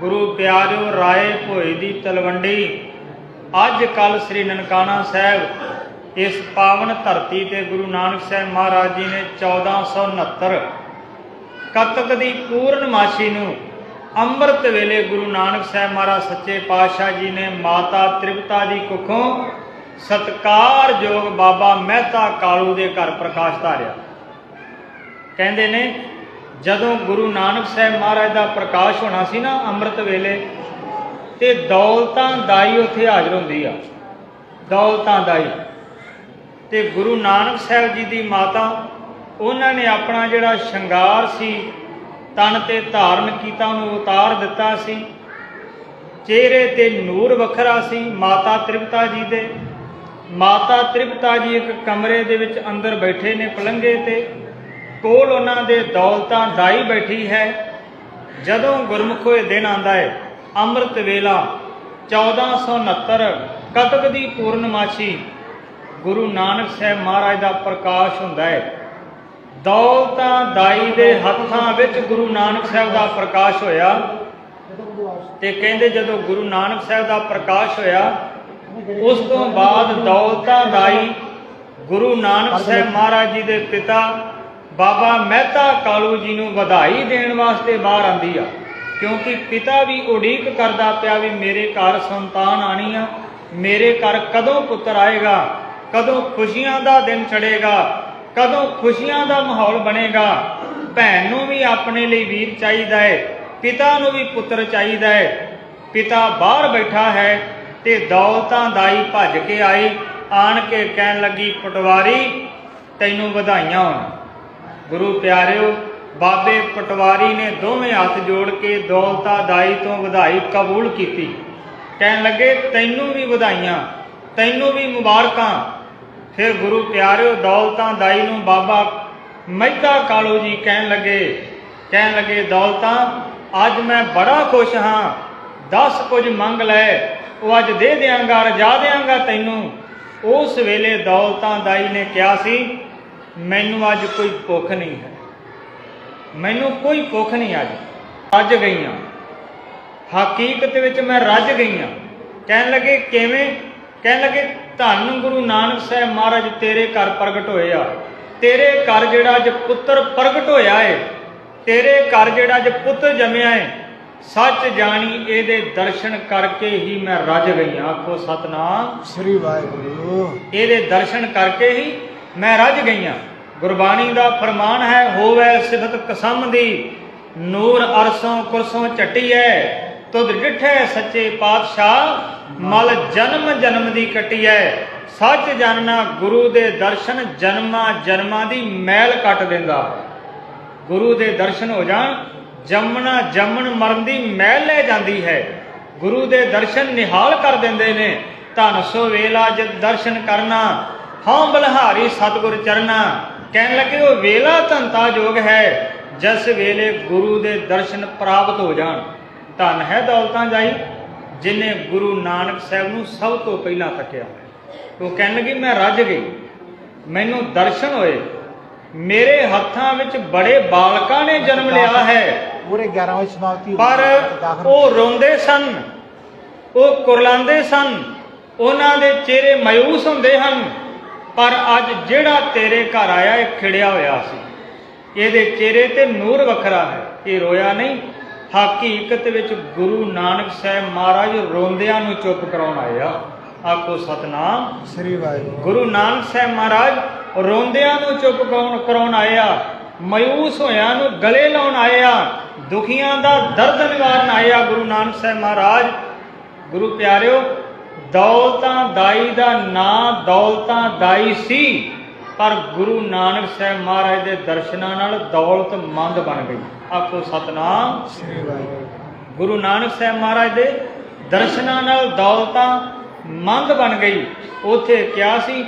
ਗੁਰੂ ਪਿਆਰਿਓ ਰਾਏ ਭੋਏ ਦੀ ਤਲਵੰਡੀ। ਅੱਜ ਕੱਲ ਸ੍ਰੀ ਨਨਕਾਣਾ ਸਾਹਿਬ ਇਸ ਪਾਵਨ ਧਰਤੀ ਤੇ ਗੁਰੂ ਨਾਨਕ ਸਾਹਿਬ ਮਹਾਰਾਜ ਜੀ ਨੇ 1469 ਕੱਤਕ ਦੀ ਪੂਰਨਮਾਸ਼ੀ ਨੂੰ ਅੰਮ੍ਰਿਤ ਵੇਲੇ ਗੁਰੂ ਨਾਨਕ ਸਾਹਿਬ ਮਹਾਰਾਜ ਸੱਚੇ ਪਾਤਸ਼ਾਹ ਜੀ ਨੇ ਮਾਤਾ ਤ੍ਰਿਪਤਾ ਦੀ ਕੁੱਖੋਂ ਸਤਕਾਰਯੋਗ ਬਾਬਾ ਮਹਿਤਾ ਕਾਲੂ ਦੇ ਘਰ ਪ੍ਰਕਾਸ਼ ਧਾਰਿਆ। ਕਹਿੰਦੇ ਨੇ ਜਦੋਂ ਗੁਰੂ ਨਾਨਕ ਸਾਹਿਬ ਮਹਾਰਾਜ ਦਾ ਪ੍ਰਕਾਸ਼ ਹੋਣਾ ਸੀ ਨਾ ਅੰਮ੍ਰਿਤ ਵੇਲੇ, ਤੇ ਦੌਲਤਾਂ ਦਾਈ ਉੱਥੇ ਹਾਜ਼ਰ ਹੁੰਦੀ ਆ। ਦੌਲਤਾਂ ਦਾਈ। ਤੇ ਗੁਰੂ ਨਾਨਕ ਸਾਹਿਬ ਜੀ ਦੀ ਮਾਤਾ, ਉਹਨਾਂ ਨੇ ਆਪਣਾ ਜਿਹੜਾ ਸ਼ਿੰਗਾਰ ਸੀ, ਤਨ ਤੇ ਧਾਰਨ ਕੀਤਾ, ਉਹਨੂੰ ਉਤਾਰ ਦਿੱਤਾ ਸੀ। ਚਿਹਰੇ ਤੇ ਨੂਰ ਵੱਖਰਾ ਸੀ, ਮਾਤਾ ਤ੍ਰਿਪਤਾ ਜੀ ਦੇ। ਮਾਤਾ ਤ੍ਰਿਪਤਾ ਜੀ ਇੱਕ ਕਮਰੇ ਦੇ ਵਿੱਚ ਅੰਦਰ ਬੈਠੇ ਨੇ ਪਲੰਘੇ ਤੇ। ਕੋਲ ਉਹਨਾਂ ਦੇ ਦੌਲਤਾਂ ਦਾਈ ਬੈਠੀ ਹੈ। ਜਦੋਂ ਗੁਰਮੁਖ ਹੋਏ ਦਿਨ ਆਂਦਾ ਹੈ, ਅੰਮ੍ਰਿਤ ਵੇਲਾ 1469 ਕਤਕ ਦੀ ਪੂਰਨਮਾਸ਼ੀ ਗੁਰੂ ਨਾਨਕ ਸਾਹਿਬ ਮਹਾਰਾਜ ਦਾ ਪ੍ਰਕਾਸ਼ ਹੁੰਦਾ ਹੈ। ਦੌਲਤਾਂ ਦਾਈ ਦੇ ਹੱਥਾਂ ਵਿੱਚ ਗੁਰੂ ਨਾਨਕ ਸਾਹਿਬ ਦਾ ਪ੍ਰਕਾਸ਼ ਹੋਇਆ ਤੇ ਕਹਿੰਦੇ ਜਦੋਂ ਗੁਰੂ ਨਾਨਕ ਸਾਹਿਬ ਦਾ ਪ੍ਰਕਾਸ਼ ਹੋਇਆ, ਉਸ ਤੋਂ ਬਾਅਦ ਦੌਲਤਾਂ ਦਾਈ ਗੁਰੂ ਨਾਨਕ ਸਾਹਿਬ ਮਹਾਰਾਜ ਜੀ ਦੇ ਪਿਤਾ ਬਾਬਾ ਮਹਿਤਾ ਕਾਲੂ ਜੀ ਨੂੰ ਵਧਾਈ ਦੇਣ ਵਾਸਤੇ ਬਾਹਰ ਆਂਦੀ ਆ। ਕਿਉਂਕਿ ਪਿਤਾ ਵੀ ਉਡੀਕ ਕਰਦਾ ਪਿਆ ਵੀ ਮੇਰੇ ਘਰ ਸੰਤਾਨ ਆਣੀ ਆ ਮੇਰੇ ਘਰ ਕਦੋਂ ਪੁੱਤਰ ਆਏਗਾ, ਕਦੋਂ ਖੁਸ਼ੀਆਂ ਦਾ ਦਿਨ ਚੜੇਗਾ, ਕਦੋਂ ਖੁਸ਼ੀਆਂ ਦਾ ਮਾਹੌਲ ਬਣੇਗਾ। ਭੈਣ ਨੂੰ ਵੀ ਆਪਣੇ ਲਈ ਵੀਰ ਚਾਹੀਦਾ ਹੈ ਪਿਤਾ ਨੂੰ ਵੀ ਪੁੱਤਰ ਚਾਹੀਦਾ ਹੈ ਪਿਤਾ ਬਾਹਰ ਬੈਠਾ ਹੈ ਤੇ ਦੌਲਤਾਂ ਦਾਈ ਭੱਜ ਕੇ ਆਈ, ਆਣ ਕੇ ਕਹਿਣ ਲੱਗੀ, ਪਟਵਾਰੀ, ਤੈਨੂੰ ਵਧਾਈਆਂ ਹੋਣ। ਗੁਰੂ ਪਿਆਰਿਓ, ਬਾਬੇ ਪਟਵਾਰੀ ਨੇ ਦੋਵੇਂ ਹੱਥ ਜੋੜ ਕੇ ਦੌਲਤਾ ਦਾਈ ਤੋਂ ਵਧਾਈ ਕਬੂਲ ਕੀਤੀ। ਕਹਿਣ ਲੱਗੇ, ਤੈਨੂੰ ਵੀ ਵਧਾਈਆਂ, ਤੈਨੂੰ ਵੀ ਮੁਬਾਰਕਾਂ। ਫਿਰ ਗੁਰੂ ਪਿਆਰਿਓ, ਦੌਲਤਾਂ ਦਾਈ ਨੂੰ ਬਾਬਾ ਮਹਿਤਾ ਕਾਲੂ ਜੀ ਕਹਿਣ ਲੱਗੇ ਕਹਿਣ ਲੱਗੇ, ਦੌਲਤਾਂ, ਅੱਜ ਮੈਂ ਬੜਾ ਖੁਸ਼ ਹਾਂ। ਦਸ ਕੁਝ ਮੰਗ ਲੈ, ਉਹ ਅੱਜ ਦੇ ਦਿਆਂਗਾ, ਰਜਾ ਦਿਆਂਗਾ ਤੈਨੂੰ। ਉਸ ਵੇਲੇ ਦੌਲਤਾਂ ਦਾਈ ਨੇ ਕਿਹਾ ਸੀ ਮੈਨੂੰ ਅੱਜ ਕੋਈ ਭੁੱਖ ਨਹੀਂ ਹੈ। ਮੈਨੂੰ ਕੋਈ ਭੁੱਖ ਨਹੀਂ ਅੱਜ। ਰੱਜ ਗਈਆਂ। ਹਕੀਕਤ ਵਿੱਚ ਮੈਂ ਰੱਜ ਗਈਆਂ। ਕਹਿਣ ਲੱਗੇ ਕਿਵੇਂ? ਕਹਿਣ ਲੱਗੇ ਧੰਨ ਗੁਰੂ ਨਾਨਕ ਸਾਹਿਬ ਮਹਾਰਾਜ ਤੇਰੇ ਘਰ ਪ੍ਰਗਟ ਹੋਏ ਆ ਤੇਰੇ ਘਰ ਜਿਹੜਾ ਅੱਜ ਪੁੱਤਰ ਪ੍ਰਗਟ ਹੋਇਆ ਏ। ਤੇਰੇ ਘਰ ਜਿਹੜਾ ਅੱਜ ਪੁੱਤਰ ਜੰਮਿਆ ਏ। ਸੱਚ ਜਾਣੀ ਇਹਦੇ ਦਰਸ਼ਨ ਕਰਕੇ ਹੀ ਮੈਂ ਰੱਜ ਗਈ ਹਾਂ ਆਖੋ ਸਤਨਾਮ। ਸ੍ਰੀ ਵਾਹਿਗੁਰੂ। ਇਹਦੇ ਦਰਸ਼ਨ ਕਰਕੇ ਹੀ ਮੈਂ ਰੱਜ ਗਈਆਂ। ਗੁਰਬਾਣੀ ਦਾ ਫਰਮਾਨ ਹੈ, ਹੋਵੇ ਸਿਫਤ ਕਸਮ ਦੀ, ਨੂਰ ਅਰਸੋਂ ਕੁਰਸੋਂ ਚਟੀਐ ਤੁਧ ਡਿਠੈ ਸੱਚੇ ਪਾਤਸ਼ਾਹ, ਮਲ ਜਨਮ ਜਨਮ ਦੀ ਕਟੀਐ। ਸੱਚ ਜਾਣਨਾ ਗੁਰੂ ਦੇ ਦਰਸ਼ਨ, ਜਨਮਾਂ ਜਨਮਾਂ ਦੀ ਮੈਲ ਕੱਟ ਦਿੰਦਾ। ਗੁਰੂ ਦੇ ਦਰਸ਼ਨ ਹੋ ਜਾਣ, ਜੰਮਣਾ ਜੰਮਣ ਮਰਨ ਦੀ ਮੈਲ ਲੈ ਜਾਂਦੀ ਹੈ। ਗੁਰੂ ਦੇ ਦਰਸ਼ਨ ਨਿਹਾਲ ਕਰ ਦਿੰਦੇ ਨੇ, ਧਨ ਸੋ ਵੇਲਾ ਜਦ ਦਰਸ਼ਨ ਕਰਨਾ ਹਉ ਬਲਹਾਰੀ ਸਤਿਗੁਰ ਚਰਨਾ ਕਹਿਣ ਲੱਗੇ ਉਹ ਵੇਲਾ ਧੰਤਾ ਜੋਗ ਹੈ ਜਿਸ ਵੇਲੇ ਗੁਰੂ ਦੇ ਦਰਸ਼ਨ ਪ੍ਰਾਪਤ ਹੋ ਜਾਣ। ਧਨ ਹੈ ਦੌਲਤਾਂ ਜਾਈ ਜਿਨੇ ਗੁਰੂ ਨਾਨਕ ਸਾਹਿਬ ਨੂੰ ਸਭ ਤੋਂ ਪਹਿਲਾਂ ਤੱਕਿਆ ਉਹ ਕਹਿਣ ਲੱਗੀ ਮੈਂ ਰੱਜ ਗਈ। ਮੈਨੂੰ ਦਰਸ਼ਨ ਹੋਏ। ਮੇਰੇ ਹੱਥਾਂ ਵਿੱਚ ਬੜੇ ਬਾਲਕਾਂ ਨੇ ਜਨਮ ਲਿਆ ਹੈ। ਪੂਰੇ 11 ਵਜੇ ਸਮਾਪਤੀ। ਪਰ ਉਹ ਰੋਂਦੇ ਸਨ। ਉਹ ਕੁਰਲਾਉਂਦੇ ਸਨ। ਉਹਨਾਂ ਦੇ ਚਿਹਰੇ ਮਾਇੂਸ ਹੁੰਦੇ ਹਨ। ਪਰ ਅੱਜ ਜਿਹੜਾ ਤੇਰੇ ਘਰ ਆਇਆ ਇਹ ਖਿੜਿਆ ਹੋਇਆ ਸੀ। ਇਹਦੇ ਚਿਹਰੇ ਤੇ ਨੂਰ ਵੱਖਰਾ ਹੈ। ਇਹ ਰੋਇਆ ਨਹੀਂ। ਹਕੀਕਤ ਵਿੱਚ ਗੁਰੂ ਨਾਨਕ ਸਾਹਿਬ ਮਹਾਰਾਜ ਰੋਂਦਿਆਂ ਨੂੰ ਚੁੱਪ ਕਰਾਉਣ ਆਏ ਆ। ਆਖੋ ਸਤਨਾਮ। ਸ੍ਰੀ ਵਾਹਿਗੁਰੂ। ਗੁਰੂ ਨਾਨਕ ਸਾਹਿਬ ਮਹਾਰਾਜ ਰੋਂਦਿਆਂ ਨੂੰ ਚੁੱਪ ਕਰਾਉਣ ਕਰਾਉਣ ਆਏ ਆ। ਮਾਯੂਸ ਹੋਇਆਂ ਨੂੰ ਗਲੇ ਲਾਉਣ ਆਏ ਆ। ਦੁਖੀਆਂ ਦਾ ਦਰਦ ਨਿਵਾਰਨ ਆਏ ਆ ਗੁਰੂ ਨਾਨਕ ਸਾਹਿਬ ਮਹਾਰਾਜ। ਗੁਰੂ ਪਿਆਰਿਓ ਦੌਲਤਾਂ ਦਾਈ ਦਾ ਨਾਂ ਦੌਲਤਾਂ ਦਾਈ ਸੀ, ਪਰ ਗੁਰੂ ਨਾਨਕ ਸਾਹਿਬ ਮਹਾਰਾਜ ਦੇ ਦਰਸ਼ਨਾਂ ਨਾਲ ਦੌਲਤ ਮੰਦ ਬਣ ਗਈ। ਆਖੋ ਸਤਨਾਮ। ਸ੍ਰੀ ਵਾਹਿਗੁਰੂ ਗੁਰੂ ਨਾਨਕ ਸਾਹਿਬ ਮਹਾਰਾਜ ਦੇ ਦਰਸ਼ਨਾਂ ਨਾਲ ਦੌਲਤਾਂ ਮੰਦ ਬਣ ਗਈ। ਉਥੇ ਕਿਹਾ ਸੀ